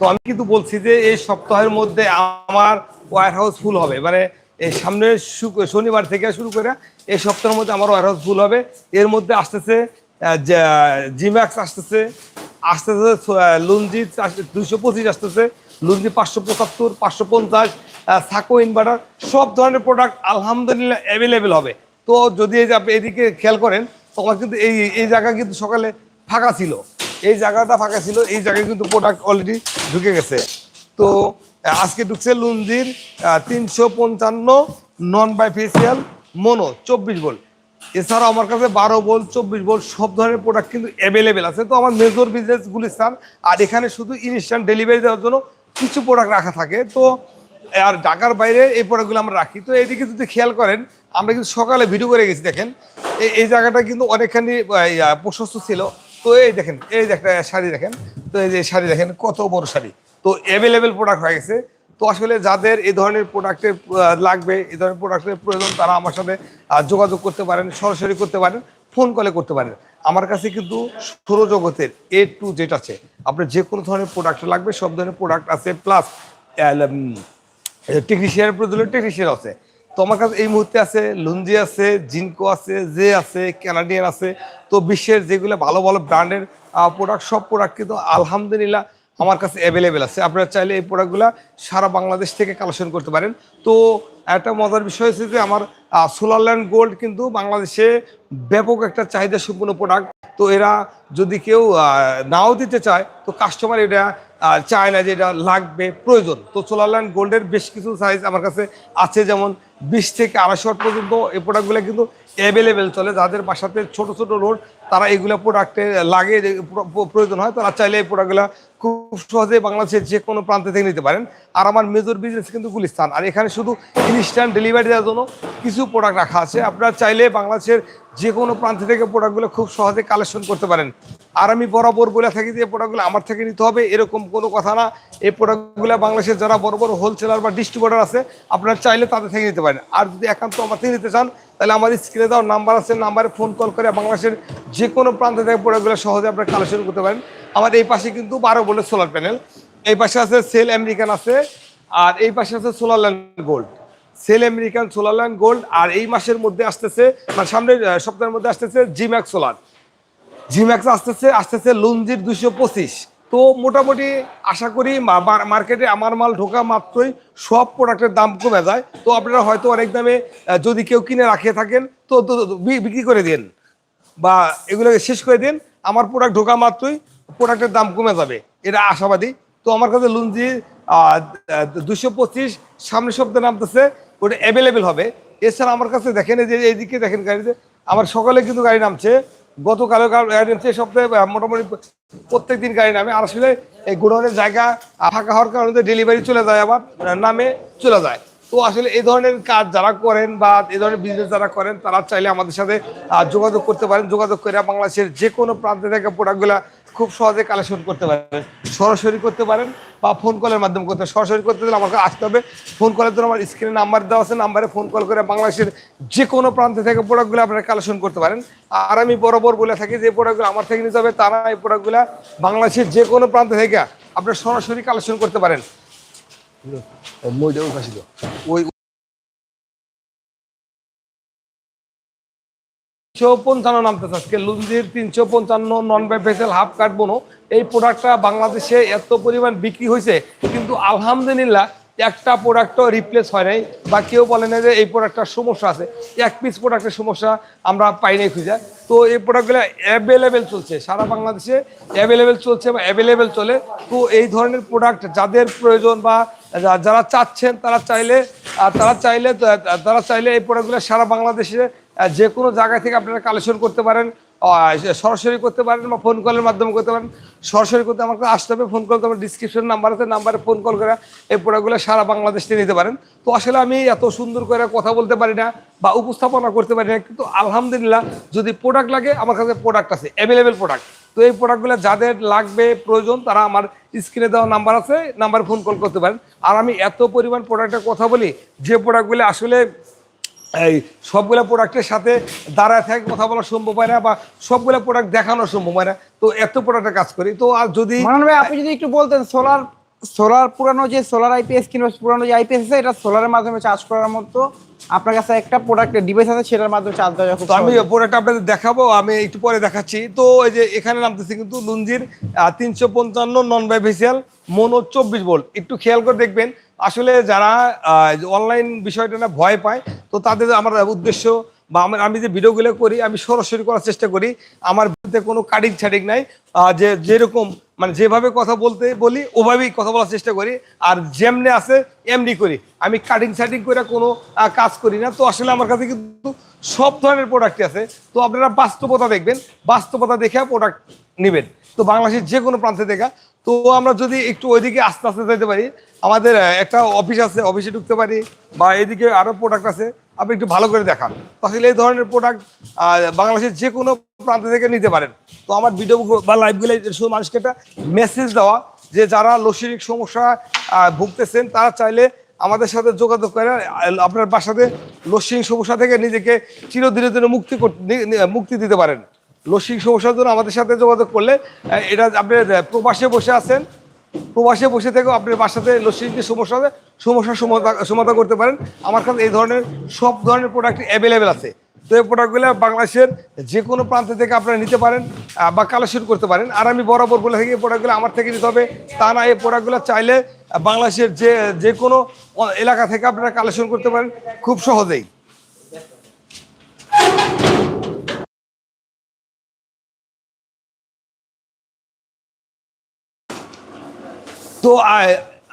তো আমি কিন্তু বলছি যে এই সপ্তাহের মধ্যে আমার ওয়ার হাউস ফুল হবে। মানে এই সামনের শনিবার থেকে শুরু করে এই সপ্তাহের মধ্যে আমার ওয়ার হাউস ফুল হবে। এর মধ্যে আসতেছে জিম্যাক্স আসতেছে আসতেছে লুঞ্জি দুশো পঁচিশ আসতেছে লুঞ্জি পাঁচশো পঁচাত্তর, পাঁচশো পঞ্চাশ সাকো ইনভার্টার সব ধরনের প্রোডাক্ট আলহামদুলিল্লাহ অ্যাভেলেবেল হবে। তো যদি এই যে আপনি এদিকে খেয়াল করেন, তখন কিন্তু এই এই জায়গা কিন্তু সকালে ফাঁকা ছিল। এই জায়গাটা ফাঁকা ছিল, এই জায়গায় কিন্তু প্রোডাক্ট অলরেডি ঢুকে গেছে। তো, আজকে ঢুকছে লুঞ্জির তিনশো পঞ্চান্ন নন বাইফেসিয়াল মোনো চব্বিশ ভোল্ট এছাড়াও আমার কাছে বারো ভোল্ট চব্বিশ ভোল্ট সব ধরনের প্রোডাক্ট কিন্তু অ্যাভেলেবেল আছে। তো আমার মেজর বিজনেস গুলিস্তান আর এখানে শুধু ইনস্ট্যান্ট ডেলিভারি দেওয়ার জন্য কিছু প্রোডাক্ট রাখা থাকে। তো, আর ঢাকার বাইরে এই প্রোডাক্টগুলো আমরা রাখি। তো এদিকে যদি খেয়াল করেন, আমরা কিন্তু সকালে ভিডিও করে গেছি, দেখেন। এই জায়গাটা কিন্তু অনেকখানি প্রশস্ত ছিল। তো এই দেখেন, এই যে একটা শাড়ি দেখেন, তো এই যে শাড়ি দেখেন, কত বড় শাড়ি। তো অ্যাভেলেবেল প্রোডাক্ট হয়ে গেছে। তো আসলে যাদের এই ধরনের প্রোডাক্টের লাগবে, এই ধরনের প্রোডাক্টের প্রয়োজন, তারা আমার সাথে যোগাযোগ করতে পারেন, সরাসরি করতে পারেন ফোন কলে করতে পারেন। আমার কাছে কিন্তু সৌরজগতের এ টু জেড আছে। আপনার যে কোনো ধরনের প্রোডাক্ট লাগবে, সব ধরনের প্রোডাক্ট আছে প্লাস টেকনিশিয়ানের প্রয়োজন টেকনিশিয়ান আছে। তো আমার কাছে এই মুহূর্তে আছে লুঞ্জি আছে, জিনকো আছে, জে আছে, ক্যানাডিয়ান আছে। তো বিশ্বের যেগুলো ভালো ভালো ব্র্যান্ডের প্রোডাক্ট সব প্রোডাক্ট কিন্তু আলহামদুলিল্লাহ আমার কাছে অ্যাভেলেবেল আছে। আপনারা চাইলে এই প্রোডাক্টগুলো সারা বাংলাদেশ থেকে কালেকশন করতে পারেন। তো একটা মজার বিষয় হচ্ছে যে আমার সোলারল্যান্ড গোল্ড কিন্তু বাংলাদেশে ব্যাপক একটা চাহিদা সম্পূর্ণ প্রোডাক্ট তো এরা যদি কেউ নাও দিতে চায়, তো কাস্টমার এটা চায় না যে এটা লাগবে, প্রয়োজন। তো সোলারল্যান্ড গোল্ডের বেশ কিছু সাইজ আমার কাছে আছে, যেমন বিশ থেকে আড়াইশো পর্যন্ত এই প্রোডাক্টগুলো কিন্তু অ্যাভেলেবেল চলে। যাদের বাসাতে ছোট ছোট রোড তারা এগুলো প্রোডাক্টে লাগে প্রয়োজন হয়, তারা চাইলে এই প্রোডাক্টগুলো খুব সহজে বাংলাদেশের যে কোনো প্রান্তে থেকে নিতে পারেন। আর আমার মেজর বিজনেস কিন্তু গুলিস্তান। আর এখানে শুধু ইনস্ট্যান্ট ডেলিভারি দেওয়ার জন্য কিছু প্রোডাক্ট রাখা আছে। আপনারা চাইলে বাংলাদেশের যে কোনো প্রান্ত থেকে প্রোডাক্টগুলো খুব সহজে কালেকশন করতে পারেন। আর আমি বরাবর বলে থাকি যে প্রোডাক্টগুলো আমার থেকে নিতে হবে, এরকম কোনো কথা না। এই প্রোডাক্টগুলো বাংলাদেশের যারা বড় বড় হোলসেলার বা ডিস্ট্রিবিউটার আছে, আপনারা চাইলে তাদের থেকে নিতে পারেন। আর যদি একান্ত আমার থেকে নিতে চান তাহলে আমার স্ক্রিনে দেওয়ার নাম্বার আছে নাম্বারে ফোন কল করে বাংলাদেশের যে কোনো প্রান্ত থেকে প্রোডাক্টগুলো সহজে আপনারা কালেকশন করতে পারেন। আমার এই পাশে কিন্তু বারো বলে সোলার প্যানেল এই পাশে আছে সেল আমেরিকান আছে, আর এই পাশে আছে solar land gold cell American solar land gold আর এই মাসের মধ্যে আসতেছে মানে সামনের সপ্তাহের মধ্যে আসতেছে জিম্যাক্স সোলার জিম্যাক্স আসতেছে আসতেছে লুঞ্জির দুশো পঁচিশ। তো মোটামুটি আশা করি মার্কেটে আমার মাল ঢোকা মাত্রই সব প্রোডাক্টের দাম কমে যায়। তো আপনারা হয়তো অনেক দামে যদি কেউ কিনে রাখিয়ে থাকেন, তো বিক্রি করে দিন বা এগুলোকে শেষ করে দিন। আমার প্রোডাক্ট ঢোকা মাত্রই প্রোডাক্টের দাম কমে যাবে। এটা আশাবাদী। তো আমার কাছে লুঞ্জি দুশো পঁচিশ, সামনের সপ্তাহে নামতেছে, ওটা অ্যাভেলেবেল হবে। এছাড়া আমার কাছে দেখেন যে, এইদিকে দেখেন গাড়িতে, আমার সকালে কিন্তু গাড়ি নামছে। নামছে সপ্তাহে মোটামুটি প্রত্যেক দিন গাড়ি নামে। আর আসলে এই গোডাউনের জায়গা ফাঁকা হওয়ার কারণে ডেলিভারি চলে যায়, আবার নামে চলে যায়। তো আসলে এই ধরনের কাজ যারা করেন বা এই ধরনের বিজনেস যারা করেন, তারা চাইলে আমাদের সাথে যোগাযোগ করতে পারেন। যোগাযোগ করে বাংলাদেশের যে কোনো প্রান্তে থেকে প্রোডাক্টগুলো খুব সহজে কালেকশন করতে পারেন। সরাসরি করতে পারেন বা ফোন কলের মাধ্যমে করতে সরাসরি করতে গেলে আমাকে আসতে হবে। ফোন কলের জন্য আমার স্ক্রিনে নাম্বার দেওয়া আছে। নাম্বারে ফোন কল করে বাংলাদেশের যে কোনো প্রান্তে থেকে প্রোডাক্টগুলো আপনারা কালেকশন করতে পারেন। আর আমি বরাবর বলে থাকি যে প্রোডাক্টগুলো আমার থেকে নিতে হবে, তারা এই প্রোডাক্টগুলো বাংলাদেশের যে কোনো প্রান্ত থেকে আপনারা সরাসরি কালেকশন করতে পারেন। ওই পঞ্চান্ন নামতেছে আজকে। লুঞ্জির তিনশো পঞ্চান্ন নন বাইফেসিয়াল হাফ কাট বোনো এই প্রোডাক্টটা বাংলাদেশে এত পরিমাণ বিক্রি হয়েছে কিন্তু আলহামদুলিল্লাহ একটা প্রোডাক্টও রিপ্লেস হয় নাই। বা কেউ বলে না যে এই প্রোডাক্টটার সমস্যা আছে। এক পিস প্রোডাক্টের সমস্যা আমরা পাই নাই খুঁজে। তো এই প্রোডাক্টগুলো অ্যাভেলেবেল চলছে। সারা বাংলাদেশে অ্যাভেলেবেল চলছে বা অ্যাভেলেবেল চলে। তো এই ধরনের প্রোডাক্ট যাদের প্রয়োজন বা যারা চাচ্ছেন, তারা চাইলে তারা চাইলে তারা চাইলে এই প্রোডাক্টগুলো সারা বাংলাদেশে যে কোনো জায়গা থেকে আপনারা কালেকশন করতে পারেন সরাসরি করতে পারেন বা ফোন কলের মাধ্যমে করতে পারেন। সরাসরি করতে আমাকে আসতে হবে ফোন কল করতে হবে ডিসক্রিপশন নাম্বার আছে নাম্বারে ফোন কল করে এই প্রোডাক্টগুলো সারা বাংলাদেশ থেকে নিতে পারেন। তো আসলে আমি এত সুন্দর করে কথা বলতে পারি না বা উপস্থাপনা করতে পারি না, কিন্তু আলহামদুলিল্লাহ যদি প্রোডাক্ট লাগে, আমার কাছে প্রোডাক্ট আছে অ্যাভেলেবেল প্রোডাক্ট তো এই প্রোডাক্টগুলো যাদের লাগবে, প্রয়োজন, তারা আমার স্ক্রিনে দেওয়া নাম্বার আছে নাম্বারে ফোন কল করতে পারেন। আর আমি এত পরিমাণ প্রোডাক্টের কথা বলি, যে প্রোডাক্টগুলো আসলে এই সবগুলো প্রোডাক্টের সাথে দাঁড়ায় থাকে কথা বলা সম্ভব হয় না বা সবগুলো প্রোডাক্ট দেখানো সম্ভব হয় না। তো এত প্রোডাক্টের কাজ করি। তো আর যদি ভাই আপনি যদি একটু বলতেন সোলার সোলার পুরানো যে সোলার আইপিএস কিংবা পুরানো যে আইপিএস আছে এটা সোলারের মাধ্যমে চার্জ করার মতো আপনার কাছে একটা প্রোডাক্টের ডিভাইস আছে সেটার মাধ্যমে চার্জ দেওয়া তো আমি। প্রোডাক্ট আপনাদের দেখাবো আমি একটু পরে দেখাচ্ছি। তো এই যে এখানে নামতেছে কিন্তু লুঞ্জির তিনশো পঞ্চান্ন নন বাইফেসিয়াল মোনো চব্বিশ ভোল্ট একটু খেয়াল করে দেখবেন আসলে যারা অনলাইন বিষয়টা না ভয় পায় তো তাদের আমার উদ্দেশ্য বা আমার আমি যে ভিডিওগুলো করি, আমি সরাসরি করার চেষ্টা করি। আমার বিরুদ্ধে কোনো কাটিং ছাটিং নাই। যে, যেরকম মানে যেভাবে কথা বলতে বলি, ওভাবেই কথা বলার চেষ্টা করি। আর যেমনে আছে, এমনি করি। আমি কাটিং সাটিং করে কোনো কাজ করি না। তো আসলে আমার কাছে কিন্তু সব ধরনের প্রোডাক্টই আছে। তো আপনারা বাস্তবতা দেখবেন। বাস্তবতা দেখে প্রোডাক্ট নেবেন। তো বাংলাদেশের যে কোনো প্রান্তে দেখা। তো আমরা যদি একটু ওইদিকে আস্তে আস্তে যেতে পারি আমাদের একটা অফিস আছে অফিসে ঢুকতে পারি, বা এদিকে আরও প্রোডাক্ট আছে, আপনি একটু ভালো করে দেখান। তাহলে এই ধরনের প্রোডাক্ট বাংলাদেশের যে কোনো প্রান্ত থেকে নিতে পারেন। তো আমার ভিডিও বা লাইভগুলো শুধু মানুষকে একটা মেসেজ দেওয়া, যে যারা লসিরিক সমস্যা ভুগতেছেন, তারা চাইলে আমাদের সাথে যোগাযোগ করে আপনার বাসাতে লসিং সমস্যা থেকে নিজেকে চিরদিনের জন্য মুক্তি মুক্তি দিতে পারেন। লসিং সমস্যার জন্য আমাদের সাথে যোগাযোগ করলে এটা আপনি প্রবাসে বসে আছেন প্রবাসে বসে থেকেও আপনার বাসাতে লসির যে সমস্যা হবে, সমস্যার সমাধা- সমাধান করতে পারেন। আমার কাছে এই ধরনের সব ধরনের প্রোডাক্ট অ্যাভেলেবেল আছে। তো এই প্রোডাক্টগুলো বাংলাদেশের যে কোনো প্রান্ত থেকে আপনারা নিতে পারেন বা কালেকশন করতে পারেন। আর আমি বরাবর বলে থাকি, এই প্রোডাক্টগুলো আমার থেকে নিতে হবে। তা না, এই প্রোডাক্টগুলো চাইলে বাংলাদেশের যে যে কোনো এলাকা থেকে আপনারা কালেকশন করতে পারেন, খুব সহজেই। তো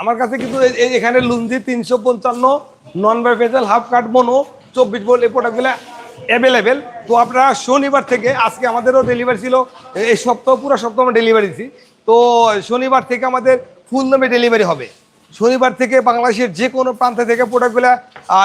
আমার কাছে কিন্তু এখানে লুঞ্জি তিনশো পঞ্চান্ন নন বাইফেজাল হাফ কাট মনো চব্বিশ বল এই প্রোডাক্টগুলো অ্যাভেলেবেল তো আপনারা শনিবার থেকে, আজকে আমাদেরও ডেলিভারি ছিল এই সপ্তাহ, পুরো সপ্তাহ আমরা ডেলিভারি দিছি। তো শনিবার থেকে আমাদের ফুল দামে ডেলিভারি হবে। শনিবার থেকে বাংলাদেশের যে কোনো প্রান্ত থেকে প্রোডাক্টগুলো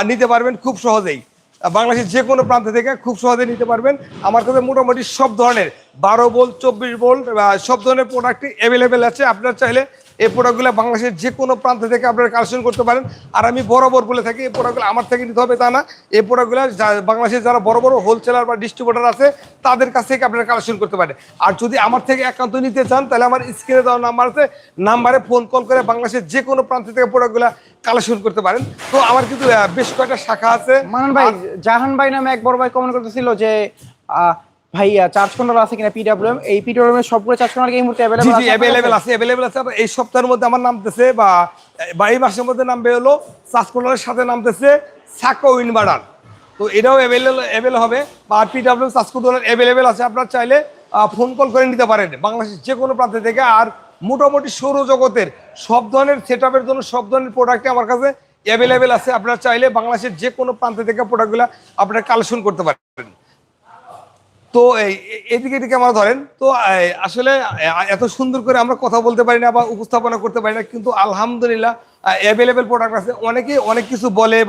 নিতে পারবেন খুব সহজেই। বাংলাদেশের যে কোনো প্রান্ত থেকে খুব সহজে নিতে পারবেন। আমার কাছে মোটামুটি সব ধরনের, বারো ভোল্ট চব্বিশ ভোল্ট সব ধরনের প্রোডাক্টই অ্যাভেলেবেল আছে। আপনারা চাইলে এই প্রোডাক্টগুলো বাংলাদেশের যে কোনো প্রান্ত থেকে আপনারা কালেকশন করতে পারেন। আর আমি বরাবর বলে থাকি এই প্রোডাক্টগুলো আমার থেকে নিতে হবে তা না। এই প্রোডাক্টগুলো বাংলাদেশের যারা বড় বড় হোলসেলার বা ডিস্ট্রিবিউটার আছে তাদের কাছ থেকে আপনারা কালেকশন করতে পারেন। আর যদি আমার থেকে একান্ত নিতে চান তাহলে আমার স্ক্রিনে দেওয়া নাম্বার আছে। নাম্বারে ফোন কল করে বাংলাদেশের যে কোনো প্রান্ত থেকে প্রোডাক্টগুলো কালেকশন করতে পারেন। তো আমার কিন্তু বেশ কয়েকটা শাখা আছে। মানান ভাই জাহান ভাই নামে এক বড় ভাই কমেন্ট করতেছিল যে আহ, ভাই চার্জ কন্ট্রোল আছে কিনা পিডব্লিউএম এই পিডব্লিউএম এর সবগুলো চার্জ কন্ট্রোল এই মুহূর্তে জি অ্যাভেলেবল জি অ্যাভেলেবেল আছে অ্যাভেলেবেল আছে। এই সপ্তাহের মধ্যে আমার নামতেছে বা বা এই মাসের মধ্যে নামবে হলো সাসকোলারের সাথে নামতেছে সাকো ইনভার্টার তো এটাও অ্যাভেলেবল অ্যাভেল হবে বা পিডাব্লিউ সাসকোলার অ্যাভেলেবেল আছে। আপনারা চাইলে ফোন কল করে নিতে পারেন। বাংলাদেশের যে কোনো প্রান্ত থেকে আর মোটামুটি সৌরজগতের সব ধরনের সেট জন্য সব ধরনের প্রোডাক্টই আমার কাছে অ্যাভেলেবেল আছে। আপনারা চাইলে বাংলাদেশের যে কোনো প্রান্ত থেকে প্রোডাক্টগুলো আপনারা কালেকশন করতে পারেন। তো এদিকে এদিকে আমরা ধরেন, তো আসলে এত সুন্দর করে আমরা কথা বলতে পারি না বা উপস্থাপনা করতে পারি না, কিন্তু আলহামদুলিল্লাহ অ্যাভেলেবেল প্রোডাক্ট আছে। অনেকে অনেক কিছু বলে